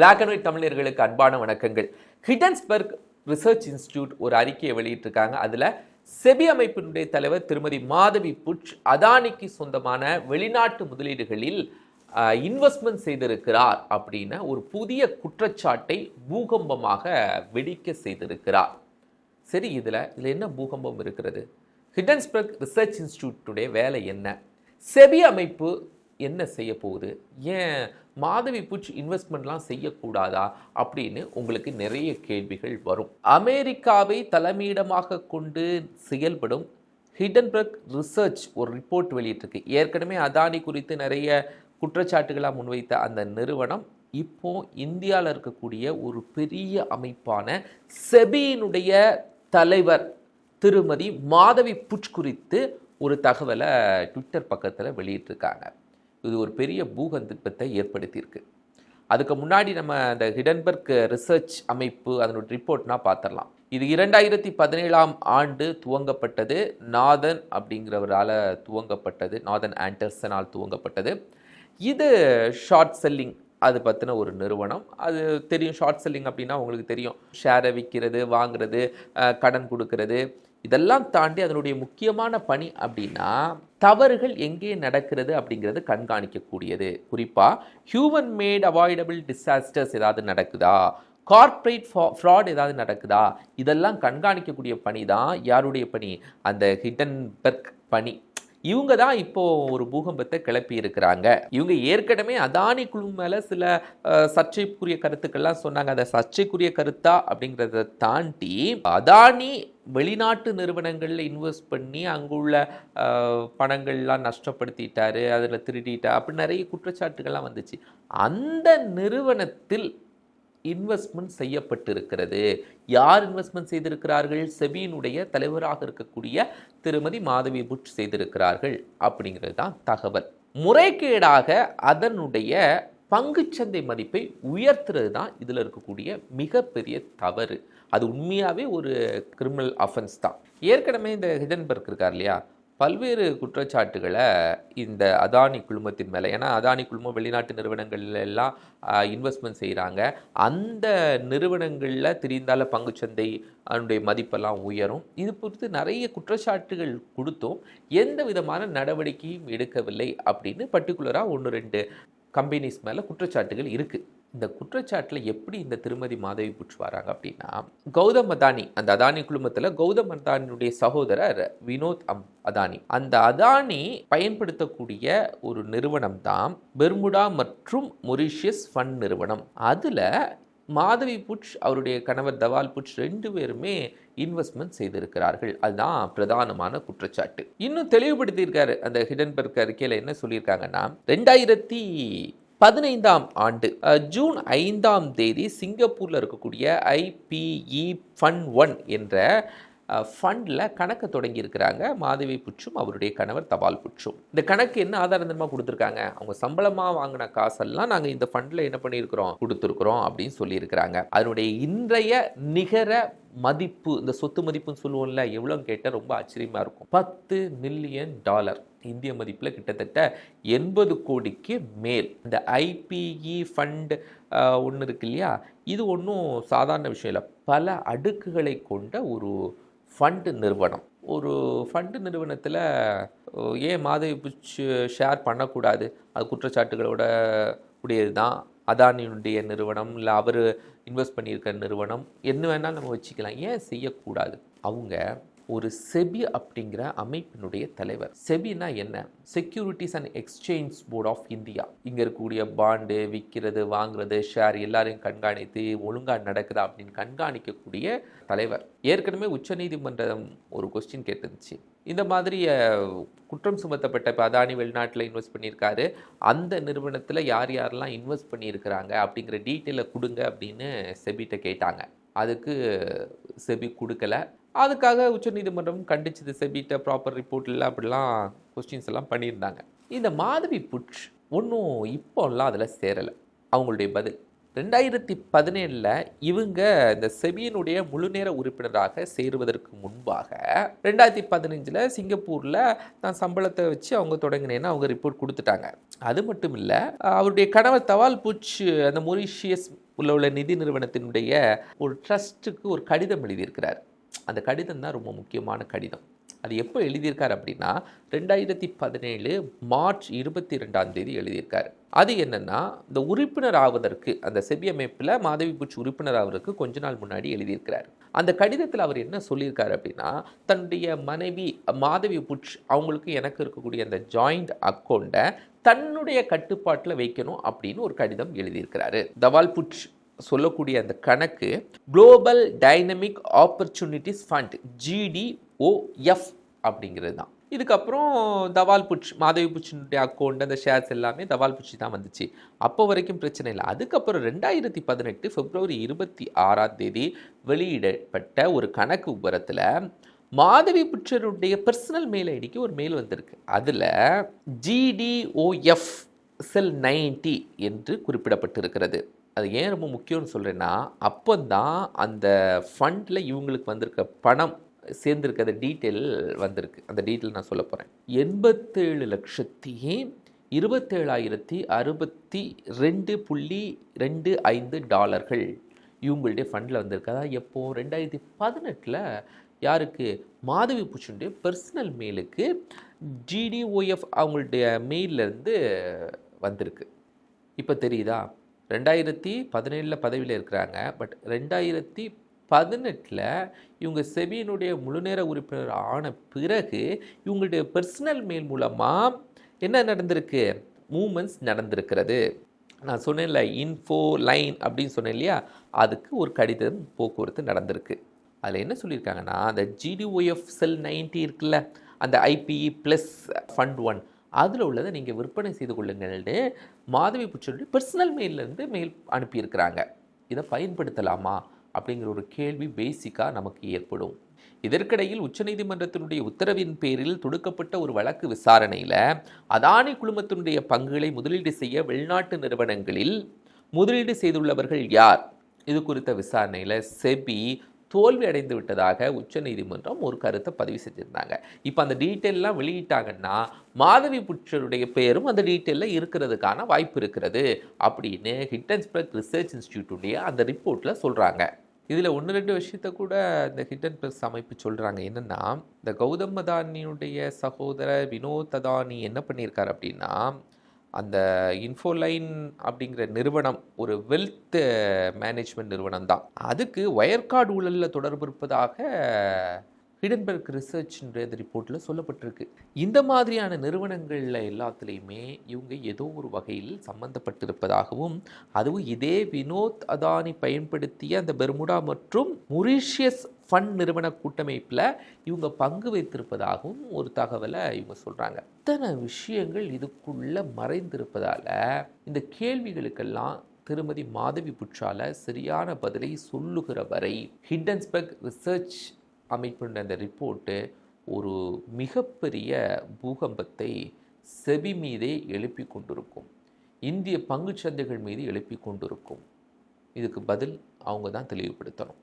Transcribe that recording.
Black and white தமிழர்களுக்கு அன்பான வணக்கங்கள். ஹிடன்ஸ்பர்க் ரிசர்ச் இன்ஸ்டியூட் ஒரு அறிக்கையை வெளியிட்டிருக்காங்க. அதில் செபி அமைப்பினுடைய தலைவர் திருமதி மாதவி புட்ச் அதானிக்கு சொந்தமான வெளிநாட்டு முதலீடுகளில் இன்வெஸ்ட்மெண்ட் செய்திருக்கிறார் அப்படின்னு ஒரு புதிய குற்றச்சாட்டை பூகம்பமாக வெடிக்க செய்திருக்கிறார். சரி இதில் இதில் என்ன பூகம்பம் இருக்கிறது? ஹிடன்ஸ்பர்க் ரிசர்ச் இன்ஸ்டியூட்டுடைய வேலை என்ன? செபி அமைப்பு என்ன செய்ய போகுது ஏன் மாதவி புட்ச் இன்வெஸ்ட்மெண்ட்லாம் செய்யக்கூடாதா அப்படின்னு உங்களுக்கு நிறைய கேள்விகள் வரும். அமெரிக்காவை தலைமையிடமாக கொண்டு செயல்படும் ஹிடன்பர்க் ரிசர்ச் ஒரு ரிப்போர்ட் வெளியிட்டிருக்கு. ஏற்கனவே அதானி குறித்து நிறைய குற்றச்சாட்டுகளாக முன்வைத்த அந்த நிறுவனம் இப்போ இந்தியாவில் இருக்கக்கூடிய ஒரு பெரிய அமைப்பான செபியினுடைய தலைவர் திருமதி மாதவி புட்ச் குறித்து ஒரு தகவலை ட்விட்டர் பக்கத்தில் வெளியிட்டிருக்காங்க. இது ஒரு பெரிய பூகந்திப்பத்தை ஏற்படுத்தியிருக்கு. அதுக்கு முன்னாடி நம்ம அந்த ஹிடன்பர்க் ரிசர்ச் அமைப்பு அதனுடைய ரிப்போர்ட்னா பார்த்துடலாம் இது இரண்டாயிரத்தி பதினேழாம் ஆண்டு துவங்கப்பட்டது. நாதன் அப்படிங்கிறவரால் துவங்கப்பட்டது. நாதன் ஆண்டர்சனால் துவங்கப்பட்டது. இது ஷார்ட் செல்லிங் அது பற்றின ஒரு நிறுவனம். அது தெரியும் ஷார்ட் செல்லிங் அப்படின்னா உங்களுக்கு தெரியும். ஷேரை விற்கிறது வாங்குறது கடன் கொடுக்கறது. இதெல்லாம் தாண்டி அதனுடைய முக்கியமான பணி அப்படின்னா தவறுகள் எங்கே நடக்கிறது அப்படிங்கிறது கண்காணிக்கக்கூடியது. குறிப்பாக ஹியூமன் மேட் அவாய்டபிள் டிசாஸ்டர்ஸ் ஏதாவது நடக்குதா? கார்ப்பரேட் ஃப்ராட் ஏதாவது நடக்குதா? இதெல்லாம் கண்காணிக்கக்கூடிய பணி தான் யாருடைய பணி? அந்த ஹிட்டன்பெர்க் பணி. இவங்க தான் இப்போ ஒரு பூகம்பத்தை கிளப்பி இருக்கிறாங்க. இவங்க ஏற்கனவே அதானி குழு மேலே சில சர்ச்சைக்குரிய கருத்துக்கள்லாம் சொன்னாங்க. அதை சர்ச்சைக்குரிய கருத்தா அப்படிங்கிறத தாண்டி அதானி வெளிநாட்டு நிறுவனங்களில் இன்வெஸ்ட் பண்ணி அங்குள்ள பணங்கள்லாம் நஷ்டப்படுத்திட்டாரு அதில் திருடிட்டா அப்படி நிறைய குற்றச்சாட்டுகள்லாம் வந்துச்சு. அந்த நிறுவனத்தில் இன்வெஸ்ட்மெண்ட் செய்யப்பட்டிருக்கிறது. யார் இன்வெஸ்ட்மெண்ட் செய்திருக்கிறார்கள்? செபியினுடைய தலைவராக இருக்கக்கூடிய திருமதி மாதவி புட் செய்திருக்கிறார்கள். அப்படிங்கிறது தான் தகவல். முறைகேடாக அதனுடைய பங்குச்சந்தை மதிப்பை உயர்த்துறது தான் இதில் இருக்கக்கூடிய மிகப்பெரிய தவறு. அது உண்மையாகவே ஒரு கிரிமினல் அஃபென்ஸ் தான். ஏற்கனவே இந்த ஹிடன்பர்க் இருக்கார் இல்லையா? பல்வேறு குற்றச்சாட்டுகளை இந்த அதானி குழுமத்தின் மேலே ஏன்னா அதானி குழுமம் வெளிநாட்டு நிறுவனங்கள்ல எல்லாம் இன்வெஸ்ட்மெண்ட் செய்கிறாங்க அந்த நிறுவனங்களில் திரிந்தால பங்குச்சந்தை அதனுடைய மதிப்பெல்லாம் உயரும். இது பொறுத்து நிறைய குற்றச்சாட்டுகள் கொடுத்தும் எந்த விதமான நடவடிக்கையும் எடுக்கவில்லை அப்படின்னு பர்டிகுலராக ஒன்று ரெண்டு கம்பெனிஸ் மேலே குற்றச்சாட்டுகள் இருக்குது இந்த குற்றச்சாட்டில் எப்படி இந்த திருமதி மாதவி புட்ச் வராங்க அப்படின்னா கௌதம் அதானி அந்த அதானி குழுமத்தில் கௌதம் அதானியுடைய சகோதரர் வினோத் அம் அதானி. அந்த அதானி பயன்படுத்தக்கூடிய ஒரு நிறுவனம் தான் பெர்முடா மற்றும் மொரிஷியஸ் ஃபண்ட் நிறுவனம். அதில் மாதவி புட்ச் அவருடைய கணவர் தவால் புட்ச் ரெண்டு பேருமே இன்வெஸ்ட்மெண்ட் செய்திருக்கிறார்கள். அதுதான் பிரதானமான குற்றச்சாட்டு. இன்னும் தெளிவுபடுத்தியிருக்காரு அந்த ஹிடன்பர்க் அறிக்கையில் என்ன சொல்லியிருக்காங்கன்னா ரெண்டாயிரத்தி பதினைந்தாம் ஆண்டு ஜூன் ஐந்தாம் தேதி சிங்கப்பூரில் இருக்கக்கூடிய ஐபிஇ ஃபன் ஒன் என்ற ஃபண்டில் கணக்கை தொடங்கியிருக்கிறாங்க. மாதவி புட்சும் அவருடைய கணவர் தபால் புட்சும் இந்த கணக்கு என்ன ஆதாரந்தமாக கொடுத்துருக்காங்க? அவங்க சம்பளமாக வாங்கின காசெல்லாம் நாங்கள் இந்த ஃபண்டில் என்ன பண்ணியிருக்கிறோம்? கொடுத்துருக்குறோம் அப்படின்னு சொல்லியிருக்கிறாங்க. அதனுடைய இன்றைய நிகர மதிப்பு இந்த சொத்து மதிப்புன்னு சொல்லுவோம்ல எவ்வளோன்னு கேட்டால் ரொம்ப ஆச்சரியமாக இருக்கும். பத்து மில்லியன் டாலர் இந்திய மதிப்பில் கிட்டத்தட்ட எண்பது கோடிக்கு மேல். இந்த ஐபிஇ ஃபண்ட் ஒன்று இருக்கு இல்லையா? இது ஒன்றும் சாதாரண விஷயம் இல்லை. பல அடுக்குகளை கொண்ட ஒரு ஃபண்டு நிறுவனம். ஒரு ஃபண்டு நிறுவனத்தில் ஏன் மாதவி பிச்சு ஷேர் பண்ணக்கூடாது? அது குற்றச்சாட்டுகளோட உடையது தான் அதானியுடைய நிறுவனம் இல்லை அவர் இன்வெஸ்ட் பண்ணியிருக்க நிறுவனம் என்ன வேணாலும் நம்ம வச்சுக்கலாம். ஏன் செய்யக்கூடாது? அவங்க ஒரு செபி அப்படிங்கிற அமைப்பினுடைய தலைவர். செபினா என்ன? Securities and exchange board of India இங்கே இருக்கக்கூடிய பாண்டு விற்கிறது வாங்குறது ஷேர் எல்லாரையும் கண்காணித்து ஒழுங்காக நடக்குதா அப்படின்னு கண்காணிக்கக்கூடிய தலைவர். ஏற்கனவே உச்சநீதிமன்றம் ஒரு கொஸ்டின் கேட்டுருந்துச்சு. இந்த மாதிரி குற்றம் சுமத்தப்பட்ட இப்போ அதானி வெளிநாட்டில் இன்வெஸ்ட் பண்ணியிருக்காரு. அந்த நிறுவனத்தில் யார் யாரெல்லாம் இன்வெஸ்ட் பண்ணியிருக்கிறாங்க அப்படிங்கிற டீட்டெயிலை கொடுங்க அப்படின்னு செபிட்ட கேட்டாங்க. அதுக்கு செபி கொடுக்கல. அதுக்காக உச்சநீதிமன்றம் கண்டிச்சது செபிட்ட ப்ராப்பர் ரிப்போர்ட் இல்லை அப்படிலாம் கொஸ்டின்ஸ் எல்லாம் பண்ணியிருந்தாங்க. இந்த மாதவி புட்ச் ஒன்றும் இப்போல்லாம் அதில் சேரலை. அவங்களுடைய பதில் ரெண்டாயிரத்தி பதினேழில் இவங்க இந்த செபியினுடைய முழுநேர உறுப்பினராக சேருவதற்கு முன்பாக ரெண்டாயிரத்தி பதினஞ்சில் சிங்கப்பூரில் நான் சம்பளத்தை வச்சு அவங்க தொடங்கினேன்னு அவங்க ரிப்போர்ட் கொடுத்துட்டாங்க. அது மட்டும் இல்லை அவருடைய கணவர் தவால் பூச் அந்த மொரிஷியஸ் உள்ள உள்ள நிதி நிறுவனத்தினுடைய ஒரு ட்ரஸ்ட்டுக்கு ஒரு கடிதம் எழுதியிருக்கிறார். அந்த கடிதம் தான் ரொம்ப முக்கியமான கடிதம். அது எப்போ எழுதியிருக்கார் அப்படின்னா ரெண்டாயிரத்தி பதினேழு மார்ச் இருபத்தி ரெண்டாம் தேதி எழுதியிருக்கார். அது என்னென்னா இந்த உறுப்பினர் ஆவதற்கு அந்த செபி அமைப்பில் மாதவி புட்ச் உறுப்பினர் ஆவதற்கு கொஞ்ச நாள் முன்னாடி எழுதியிருக்கிறார். அந்த கடிதத்தில் அவர் என்ன சொல்லியிருக்காரு அப்படின்னா தன்னுடைய மனைவி மாதவி புட்ச் அவங்களுக்கு எனக்கு இருக்கக்கூடிய அந்த ஜாயிண்ட் அக்கௌண்ட்டை தன்னுடைய கட்டுப்பாட்டில் வைக்கணும் அப்படின்னு ஒரு கடிதம் எழுதியிருக்கிறாரு. தவால் புட்ச் சொல்லக்கூடிய அந்த கணக்கு global dynamic opportunities fund GD OF அப்படிங்கிறது தான் இதுக்கப்புறம் தவால் புட்ச் மாதவி புச்சினுடைய அக்கௌண்ட் அந்த ஷேர்ஸ் எல்லாமே தவால் புச்சி தான் வந்துச்சு. அப்போ வரைக்கும் பிரச்சனை இல்லை. அதுக்கப்புறம் ரெண்டாயிரத்தி பதினெட்டு பிப்ரவரி இருபத்தி ஆறாம் தேதி வெளியிடப்பட்ட ஒரு கணக்கு விவரத்தில் மாதவி புற்றருடைய பர்சனல் மெயில் ஐடிக்கு ஒரு மெயில் வந்திருக்கு. அதில் ஜிடிஓஎஃப் செல் நைன்டி என்று குறிப்பிடப்பட்டிருக்கிறது. அது ஏன் ரொம்ப முக்கியம்னு சொல்கிறேன்னா அப்போ தான் அந்த ஃபண்டில் இவங்களுக்கு வந்திருக்க பணம் சேர்ந்துருக்க டீட்டெயில் வந்திருக்கு. அந்த டீட்டெயில் நான் சொல்ல போகிறேன் எண்பத்தேழு லட்சத்தி இருபத்தேழாயிரத்தி அறுபத்தி ரெண்டு புள்ளி ரெண்டு ஐந்து டாலர்கள் இவங்களுடைய ஃபண்டில் வந்திருக்கு எப்போது ரெண்டாயிரத்தி பதினெட்டில் யாருக்கு? மாதவி பூச்சனுடைய பர்சனல் மெயிலுக்கு ஜிடிஓஎஃப் அவங்களுடைய மெயிலேருந்து வந்திருக்கு. இப்போ தெரியுதா? ரெண்டாயிரத்தி பதினேழில் பதவியில் இருக்கிறாங்க. பட் ரெண்டாயிரத்தி பதினெட்டில் இவங்க செபியினுடைய முழுநேர உறுப்பினர் ஆன பிறகு இவங்களுடைய பர்சனல் மெயில் மூலமாக என்ன நடந்திருக்கு? மூமெண்ட்ஸ் நடந்திருக்கிறது. நான் சொன்னேன்ல இன்ஃபோ லைன் அப்படின்னு சொன்னேன் இல்லையா? அதுக்கு ஒரு கடிதம் போக்குவரத்து நடந்திருக்கு. அதில் என்ன சொல்லியிருக்காங்கன்னா அந்த ஜிடிஓஎஃப் செல் நைன்டி இருக்குல்ல அந்த ஐபிஇ ப்ளஸ் ஃபண்ட் ஒன் அதில் உள்ளதை நீங்கள் விற்பனை செய்து கொள்ளுங்கள்னு மாதவி புச்சனுடைய பர்சனல் மெயிலேருந்து மெயில் அனுப்பியிருக்கிறாங்க. இதை பயன்படுத்தலாமா? அப்படிங்கிற ஒரு கேள்வி பேசிக்காக நமக்கு ஏற்படும். இதற்கிடையில் உச்சநீதிமன்றத்தினுடைய உத்தரவின் பேரில் தொடுக்கப்பட்ட ஒரு வழக்கு விசாரணையில் அதானி குழுமத்தினுடைய பங்குகளை முதலீடு செய்ய வெளிநாட்டு நிறுவனங்களில் முதலீடு செய்துள்ளவர்கள் யார்? இது குறித்த விசாரணையில் செபி தோல்வி அடைந்து விட்டதாக உச்சநீதிமன்றம் ஒரு கருத்தை பதிவு செஞ்சுருந்தாங்க. இப்போ அந்த டீட்டெயிலெலாம் வெளியிட்டாங்கன்னா மாதவி புற்றருடைய பெயரும் அந்த டீட்டெயிலில் இருக்கிறதுக்கான வாய்ப்பு இருக்கிறது அப்படின்னு ஹிட்டன்ஸ்பர்க் ரிசர்ச் இன்ஸ்டியூட்டுடைய அந்த ரிப்போர்ட்டில் சொல்கிறாங்க இதில் ஒன்று ரெண்டு விஷயத்த கூட இந்த ஹிட்டன் ப்ளஸ் அமைப்பு சொல்கிறாங்க என்னென்னா இந்த கௌதம் அதானியுடைய சகோதரர் வினோத் அதானி என்ன பண்ணியிருக்காரு அப்படின்னா அந்த இன்ஃபோலைன் அப்படிங்கிற நிறுவனம் ஒரு வெல்த் மேனேஜ்மெண்ட் நிறுவனம் தான் அதுக்கு வயர்கார்டு ஊழலில் தொடர்பு இருப்பதாக ஹிடன்பர்க் ரிசர்ச்ன்ற ரிப்போர்ட்டில் சொல்லப்பட்டிருக்கு. இந்த மாதிரியான நிறுவனங்களில் எல்லாத்துலேயுமே இவங்க ஏதோ ஒரு வகையில் சம்மந்தப்பட்டிருப்பதாகவும் அதுவும் இதே வினோத் அதானி பயன்படுத்திய அந்த பெர்முடா மற்றும் முரிஷியஸ் ஃபண்ட் நிறுவன கூட்டமைப்பில் இவங்க பங்கு வைத்திருப்பதாகவும் ஒரு தகவலை இவங்க சொல்கிறாங்க இத்தனை விஷயங்கள் இதுக்குள்ளே மறைந்திருப்பதால் இந்த கேள்விகளுக்கெல்லாம் திருமதி மாதவி புற்றால சரியான பதிலை சொல்லுகிற வரை ஹிண்டன்ஸ்பெக் ரிசர்ச் அமைப்பின் அந்த ரிப்போர்ட்டு ஒரு மிகப்பெரிய பூகம்பத்தை செபி மீதே எழுப்பி கொண்டிருக்கும். இந்திய பங்குச்சந்தைகள் மீது எழுப்பி கொண்டிருக்கும். இதுக்கு பதில் அவங்க தான் தெளிவுபடுத்தணும்.